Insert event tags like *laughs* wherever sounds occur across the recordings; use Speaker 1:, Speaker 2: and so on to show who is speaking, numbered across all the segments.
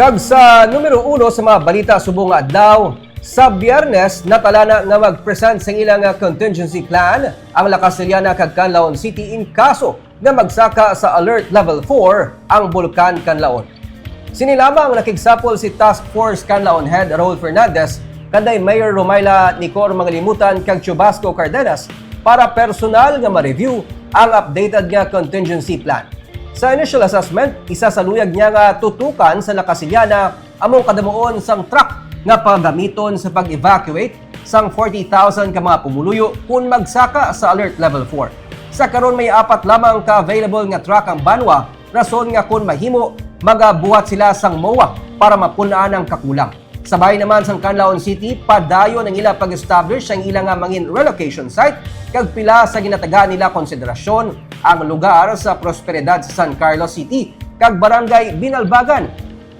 Speaker 1: Kag sa numero uno sa mga balita subong adlaw, sa biyernes natala na nga mag-present sa ilang contingency plan ang La Castellana kag Canlaon City in kaso nga magsaka sa alert level 4 ang bulkan Canlaon. Sinilamang nakigsapol si Task Force Canlaon Head Raul Fernandez kanday Mayor Romayla Nicor Mangalimutan kag Chubasco Cardenas para personal nga ma-review ang updated nga contingency plan. Sa initial assessment, isa sa luyag niya nga tutukan sa Lakasiliana among kadamuon sang truck nga pagamiton sa pag-evacuate sang 40,000 ka mga pumuluyo kung magsaka sa alert level 4. Sa karon may apat lamang ka available nga truck ang Banwa, rason nga kung mahimo magabuhat sila sang MOA para mapunaan ang kakulang. Sabay naman sa Canlaon City, padayon ang ila pag-establish ang ilang nga mangin relocation site kag pila sa ginatagaan nila konsiderasyon ang lugar sa prosperidad sa San Carlos City kag barangay Binalbagan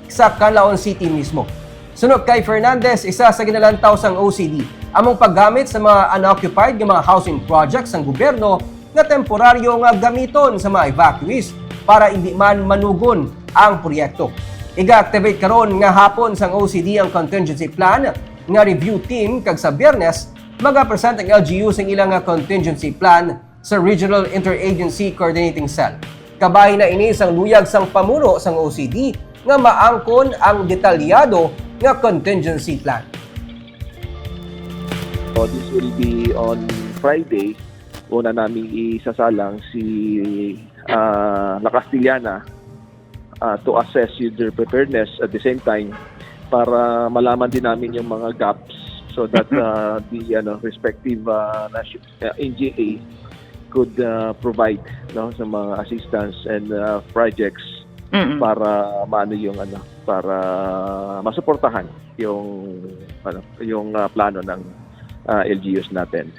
Speaker 1: sa Canlaon City mismo. Sunod kay Fernandez, isa sa ginalantaw sang OCD, among paggamit sa mga unoccupied nga mga housing projects ng gobyerno nga temporaryo nga gamiton sa mga evacuees para hindi man manugon ang proyekto. Iga-activate karon nga hapon sang OCD ang contingency plan nga review team kag sa Biyernes maga-present ang LGU sa ilang contingency plan sa Regional Interagency Coordinating Cell. Kabay na ini sang luyag sang pamuno sang OCD nga maangkon ang detalyado nga contingency plan.
Speaker 2: So this will be on Friday. Una namin isasalang si uh, La Castellana ah, to assess their preparedness at the same time para malaman din namin yung mga gaps so that uh, *laughs* the ano, respective uh, uh, NGA could uh, provide no, sa mga assistance and uh, projects
Speaker 3: Mm-mm.
Speaker 2: para maano yung ano para masuportahan yung ano yung uh, plano ng uh, LGUs natin.